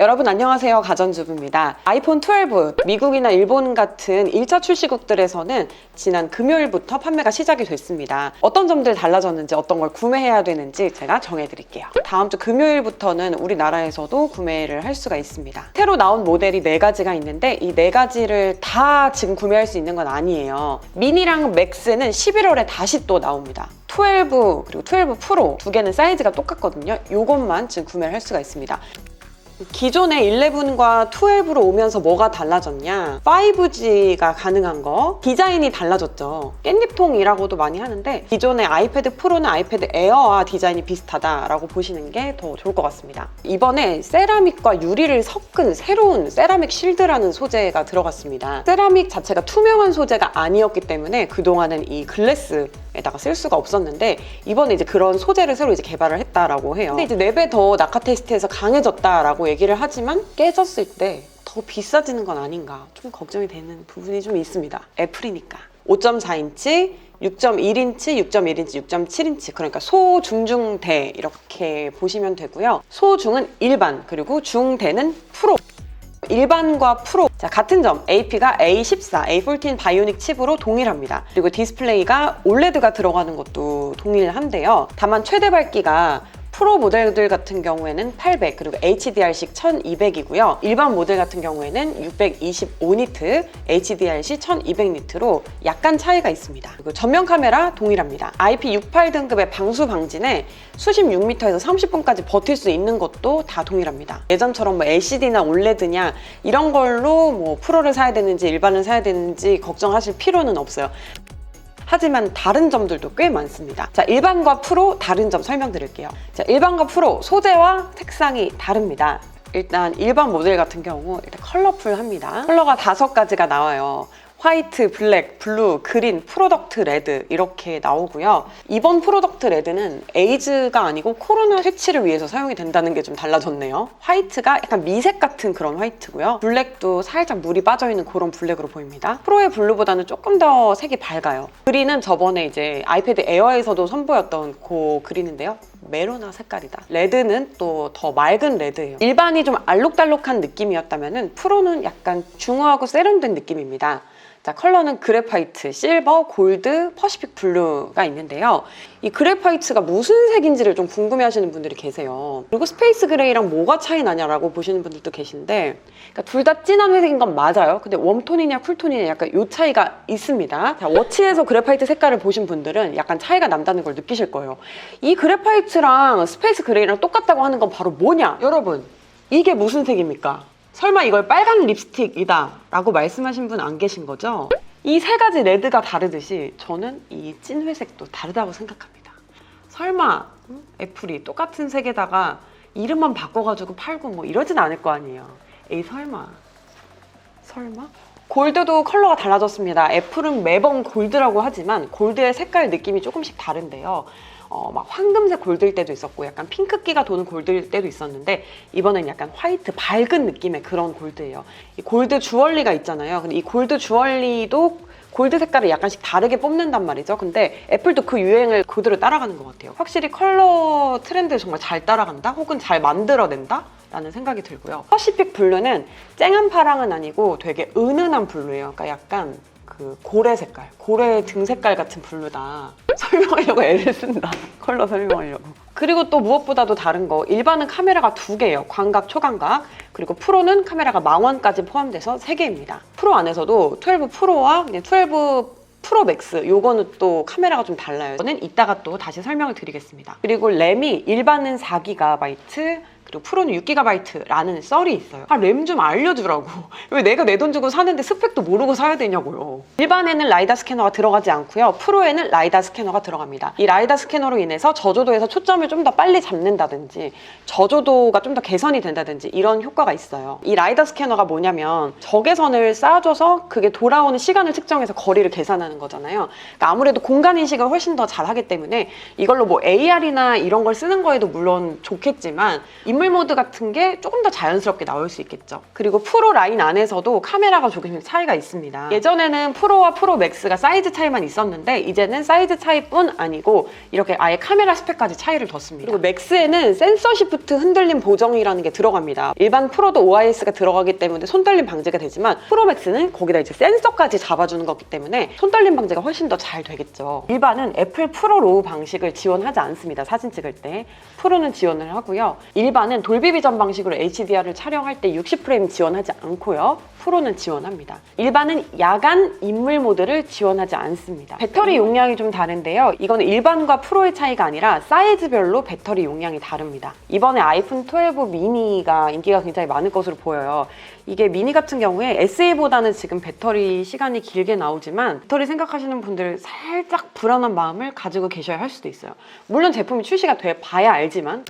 여러분 안녕하세요. 가전주부입니다. 아이폰 12 미국이나 일본 같은 1차 출시국들에서는 지난 금요일부터 판매가 시작이 됐습니다. 어떤 점들 달라졌는지 어떤 걸 구매해야 되는지 제가 정해드릴게요. 다음 주 금요일부터는 우리나라에서도 구매를 할 수가 있습니다. 새로 나온 모델이 4가지가 있는데 이 4가지를 다 지금 구매할 수 있는 건 아니에요. 미니랑 맥스는 11월에 다시 또 나옵니다. 12 그리고 12 프로 두 개는 사이즈가 똑같거든요. 요것만 지금 구매를 할 수가 있습니다 기존의 11과 12로 오면서 뭐가 달라졌냐? 5G가 가능한 거. 디자인이 달라졌죠. 깻잎통이라고도 많이 하는데 기존의 아이패드 프로는 아이패드 에어와 디자인이 비슷하다라고 보시는 게 더 좋을 것 같습니다. 이번에 세라믹과 유리를 섞은 새로운 세라믹 실드라는 소재가 들어갔습니다. 세라믹 자체가 투명한 소재가 아니었기 때문에 그동안은 이 글래스 에다가 쓸 수가 없었는데 이번에 이제 그런 소재를 새로 이제 개발을 했다라고 해요. 근데 이제 4배 더 낙하 테스트에서 강해졌다라고 얘기를 하지만 깨졌을 때 더 비싸지는 건 아닌가 좀 걱정이 되는 부분이 좀 있습니다. 애플이니까. 5.4인치, 6.1인치, 6.1인치, 6.7인치 그러니까 소, 중, 중, 대 이렇게 보시면 되고요. 소, 중은 일반 그리고 중, 대는 프로 일반과 프로 자, 같은 점 AP가 A14, A14 바이오닉 칩으로 동일합니다. 그리고 디스플레이가 OLED가 들어가는 것도 동일한데요. 다만 최대 밝기가 프로 모델들 같은 경우에는 800 그리고 HDR-식 1200이고요. 일반 모델 같은 경우에는 625니트, HDR-식 1200니트로 약간 차이가 있습니다. 그리고 전면 카메라 동일합니다. IP68 등급의 방수 방진에 수십 6m에서 30분까지 버틸 수 있는 것도 다 동일합니다. 예전처럼 뭐 LCD나 OLED냐 이런 걸로 뭐 프로를 사야 되는지 일반을 사야 되는지 걱정하실 필요는 없어요. 하지만 다른 점들도 꽤 많습니다. 자, 일반과 프로 다른 점 설명드릴게요. 자, 일반과 프로 소재와 색상이 다릅니다. 일단 일반 모델 같은 경우 일단 컬러풀합니다. 컬러가 다섯 가지가 나와요. 화이트, 블랙, 블루, 그린, 프로덕트 레드 이렇게 나오고요. 이번 프로덕트 레드는 에이즈가 아니고 코로나 퇴치를 위해서 사용이 된다는 게 좀 달라졌네요. 화이트가 약간 미색 같은 그런 화이트고요. 블랙도 살짝 물이 빠져있는 그런 블랙으로 보입니다. 프로의 블루보다는 조금 더 색이 밝아요. 그린은 저번에 이제 아이패드 에어에서도 선보였던 그 그린인데요. 메로나 색깔이다. 레드는 또 더 맑은 레드예요. 일반이 좀 알록달록한 느낌이었다면 프로는 약간 중후하고 세련된 느낌입니다. 자, 컬러는 그래파이트, 실버, 골드, 퍼시픽 블루가 있는데요. 이 그래파이트가 무슨 색인지를 좀 궁금해 하시는 분들이 계세요. 그리고 스페이스 그레이랑 뭐가 차이 나냐라고 보시는 분들도 계신데, 그러니까 둘 다 진한 회색인 건 맞아요. 근데 웜톤이냐 쿨톤이냐 약간 요 차이가 있습니다. 자, 워치에서 그래파이트 색깔을 보신 분들은 약간 차이가 난다는 걸 느끼실 거예요. 이 그래파이트랑 스페이스 그레이랑 똑같다고 하는 건 바로 뭐냐? 여러분, 이게 무슨 색입니까? 설마 이걸 빨간 립스틱이다 라고 말씀하신 분 안 계신 거죠? 이 세 가지 레드가 다르듯이 저는 이 찐 회색도 다르다고 생각합니다. 설마 음? 애플이 똑같은 색에다가 이름만 바꿔가지고 팔고 뭐 이러진 않을 거 아니에요. 에이 설마 설마? 골드도 컬러가 달라졌습니다. 애플은 매번 골드라고 하지만 골드의 색깔 느낌이 조금씩 다른데요. 어, 막 황금색 골드일 때도 있었고 약간 핑크기가 도는 골드일 때도 있었는데 이번엔 약간 화이트 밝은 느낌의 그런 골드예요. 이 골드 주얼리가 있잖아요. 근데 이 골드 주얼리도 골드 색깔을 약간씩 다르게 뽑는단 말이죠. 근데 애플도 그 유행을 그대로 따라가는 것 같아요. 확실히 컬러 트렌드를 정말 잘 따라간다? 혹은 잘 만들어낸다? 라는 생각이 들고요. 퍼시픽 블루는 쨍한 파랑은 아니고 되게 은은한 블루예요. 그러니까 약간 그 고래 색깔, 고래 등 색깔 같은 블루다. 설명하려고 애를 쓴다. 컬러 설명하려고. 그리고 또 무엇보다도 다른 거 일반은 카메라가 두 개예요. 광각, 초광각. 그리고 프로는 카메라가 망원까지 포함돼서 세 개입니다. 프로 안에서도 12 프로와 그냥 12 프로 맥스 요거는 또 카메라가 좀 달라요. 이거는 이따가 또 다시 설명을 드리겠습니다. 그리고 램이 일반은 4GB 그리고 프로는 6GB라는 썰이 있어요. 아, 램 좀 알려주라고. 왜 내가 내 돈 주고 사는데 스펙도 모르고 사야 되냐고요. 일반에는 라이다 스캐너가 들어가지 않고요. 프로에는 라이다 스캐너가 들어갑니다. 이 라이다 스캐너로 인해서 저조도에서 초점을 좀 더 빨리 잡는다든지 저조도가 좀 더 개선이 된다든지 이런 효과가 있어요. 이 라이다 스캐너가 뭐냐면 적외선을 쏴줘서 그게 돌아오는 시간을 측정해서 거리를 계산하는 거잖아요. 그러니까 아무래도 공간 인식을 훨씬 더 잘하기 때문에 이걸로 뭐 AR이나 이런 걸 쓰는 거에도 물론 좋겠지만 인물 모드 같은 게 조금 더 자연스럽게 나올 수 있겠죠. 그리고 프로 라인 안에서도 카메라가 조금씩 차이가 있습니다. 예전에는 프로와 프로 맥스가 사이즈 차이만 있었는데 이제는 사이즈 차이뿐 아니고 이렇게 아예 카메라 스펙까지 차이를 뒀습니다. 그리고 맥스에는 센서 시프트 흔들림 보정이라는 게 들어갑니다. 일반 프로도 OIS가 들어가기 때문에 손떨림 방지가 되지만 프로 맥스는 거기다 이제 센서까지 잡아주는 거기 때문에 손떨림 방지가 훨씬 더 잘 되겠죠. 일반은 애플 프로 로우 방식을 지원하지 않습니다. 사진 찍을 때. 프로는 지원을 하고요. 일반 은 돌비 비전 방식으로 HDR을 촬영할 때 60프레임 지원하지 않고요. 프로는 지원합니다. 일반은 야간 인물 모드를 지원하지 않습니다. 배터리 용량이 좀 다른데요. 이거는 일반과 프로의 차이가 아니라 사이즈별로 배터리 용량이 다릅니다. 이번에 아이폰 12 미니가 인기가 굉장히 많을 것으로 보여요. 이게 미니 같은 경우에 SE보다는 지금 배터리 시간이 길게 나오지만 배터리 생각하시는 분들 살짝 불안한 마음을 가지고 계셔야 할 수도 있어요. 물론 제품이 출시가 돼 봐야 알지만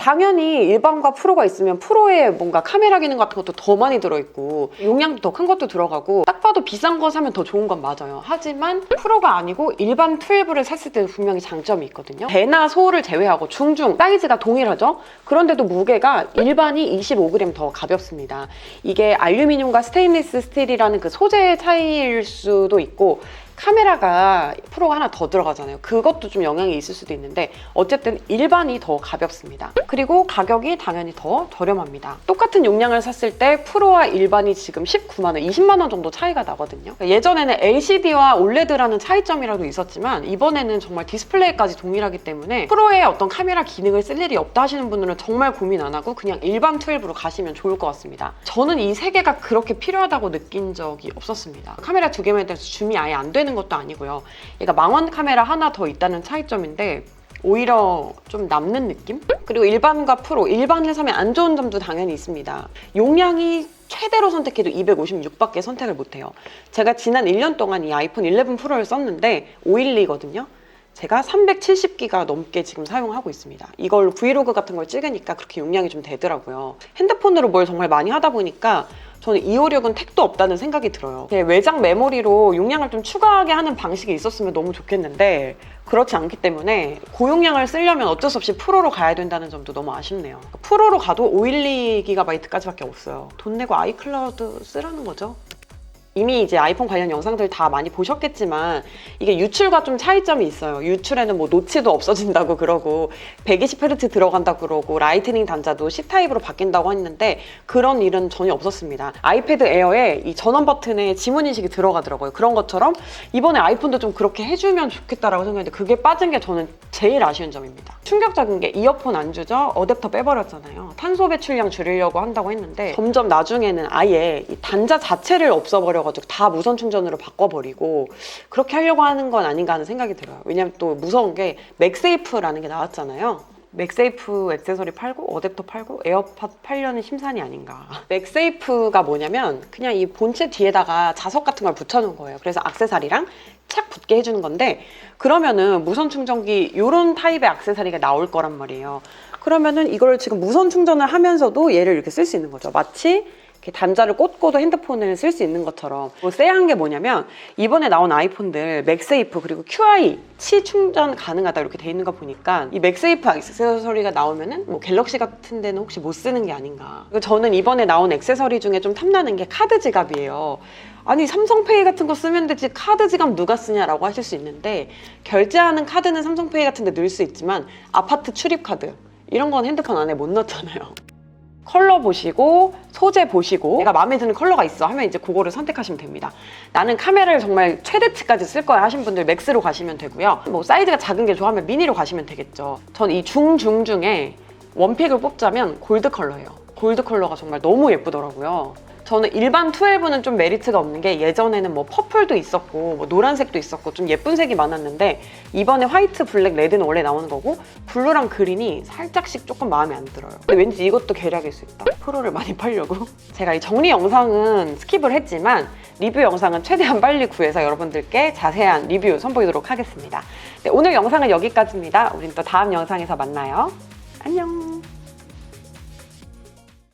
당연히 일반과 프로가 있으면 프로에 뭔가 카메라 기능 같은 것도 더 많이 들어있고 용량도 더 큰 것도 들어가고 딱 봐도 비싼 거 사면 더 좋은 건 맞아요. 하지만 프로가 아니고 일반 12를 샀을 때는 분명히 장점이 있거든요. 배나 소를 제외하고 중중 사이즈가 동일하죠. 그런데도 무게가 일반이 25g 더 가볍습니다. 이게 알루미늄과 스테인리스 스틸이라는 그 소재 차이일 수도 있고 카메라가 프로가 하나 더 들어가잖아요. 그것도 좀 영향이 있을 수도 있는데 어쨌든 일반이 더 가볍습니다. 그리고 가격이 당연히 더 저렴합니다. 똑 같은 용량을 샀을 때 프로와 일반이 지금 19만 원, 20만 원 정도 차이가 나거든요. 예전에는 LCD와 OLED라는 차이점이라도 있었지만 이번에는 정말 디스플레이까지 동일하기 때문에 프로의 어떤 카메라 기능을 쓸 일이 없다 하시는 분들은 정말 고민 안 하고 그냥 일반 12로 가시면 좋을 것 같습니다. 저는 이 세 개가 그렇게 필요하다고 느낀 적이 없었습니다. 카메라 두 개만 대해서 줌이 아예 안 되는 것도 아니고요. 얘가 망원 카메라 하나 더 있다는 차이점인데 오히려 좀 남는 느낌? 그리고 일반과 프로, 일반을 사면 안 좋은 점도 당연히 있습니다. 용량이 최대로 선택해도 256밖에 선택을 못해요. 제가 지난 1년 동안 이 아이폰 11 프로를 썼는데 512거든요. 제가 370기가 넘게 지금 사용하고 있습니다. 이걸 브이로그 같은 걸 찍으니까 그렇게 용량이 좀 되더라고요. 핸드폰으로 뭘 정말 많이 하다 보니까 저는 256은 택도 없다는 생각이 들어요. 이게 외장 메모리로 용량을 좀 추가하게 하는 방식이 있었으면 너무 좋겠는데 그렇지 않기 때문에 고용량을 쓰려면 어쩔 수 없이 프로로 가야 된다는 점도 너무 아쉽네요. 프로로 가도 512GB까지밖에 없어요. 돈 내고 아이클라우드 쓰라는 거죠. 이미 이제 아이폰 관련 영상들 다 많이 보셨겠지만 이게 유출과 좀 차이점이 있어요. 유출에는 뭐 노치도 없어진다고 그러고 120Hz 들어간다고 그러고 라이트닝 단자도 C타입으로 바뀐다고 했는데 그런 일은 전혀 없었습니다. 아이패드 에어에 이 전원 버튼에 지문 인식이 들어가더라고요. 그런 것처럼 이번에 아이폰도 좀 그렇게 해주면 좋겠다라고 생각했는데 그게 빠진 게 저는 제일 아쉬운 점입니다. 충격적인 게 이어폰 안 주죠? 어댑터 빼버렸잖아요. 탄소 배출량 줄이려고 한다고 했는데 점점 나중에는 아예 이 단자 자체를 없애버려 가지고 다 무선 충전으로 바꿔버리고 그렇게 하려고 하는 건 아닌가 하는 생각이 들어요. 왜냐면 또 무서운 게 맥세이프라는 게 나왔잖아요. 맥세이프 액세서리 팔고 어댑터 팔고 에어팟 팔려는 심산이 아닌가. 맥세이프가 뭐냐면 그냥 이 본체 뒤에다가 자석 같은 걸 붙여놓은 거예요. 그래서 액세서리랑 착 붙게 해주는 건데 그러면은 무선 충전기 이런 타입의 액세서리가 나올 거란 말이에요. 그러면은 이걸 지금 무선 충전을 하면서도 얘를 이렇게 쓸 수 있는 거죠. 마치 이렇게 단자를 꽂고도 핸드폰을 쓸 수 있는 것처럼 뭐 쎄한 게 뭐냐면 이번에 나온 아이폰들 맥세이프 그리고 QI 치 충전 가능하다 이렇게 돼 있는 거 보니까 이 맥세이프 액세서리가 나오면은 뭐 갤럭시 같은 데는 혹시 못 쓰는 게 아닌가. 저는 이번에 나온 액세서리 중에 좀 탐나는 게 카드 지갑이에요. 아니 삼성페이 같은 거 쓰면 되지 카드 지갑 누가 쓰냐라고 하실 수 있는데 결제하는 카드는 삼성페이 같은 데 넣을 수 있지만 아파트 출입 카드 이런 건 핸드폰 안에 못 넣잖아요 컬러 보시고 소재 보시고 내가 마음에 드는 컬러가 있어 하면 이제 그거를 선택하시면 됩니다. 나는 카메라를 정말 최대치까지 쓸 거야 하신 분들 맥스로 가시면 되고요. 뭐 사이즈가 작은 게 좋아하면 미니로 가시면 되겠죠. 전 이 중중 중에 원픽을 뽑자면 골드 컬러예요. 골드 컬러가 정말 너무 예쁘더라고요. 저는 일반 12는 좀 메리트가 없는 게 예전에는 뭐 퍼플도 있었고 뭐 노란색도 있었고 좀 예쁜 색이 많았는데 이번에 화이트, 블랙, 레드는 원래 나오는 거고 블루랑 그린이 살짝씩 조금 마음에 안 들어요. 근데 왠지 이것도 계략일 수 있다. 프로를 많이 팔려고. 제가 이 정리 영상은 스킵을 했지만 리뷰 영상은 최대한 빨리 구해서 여러분들께 자세한 리뷰 선보이도록 하겠습니다. 네, 오늘 영상은 여기까지입니다. 우린 또 다음 영상에서 만나요. 안녕.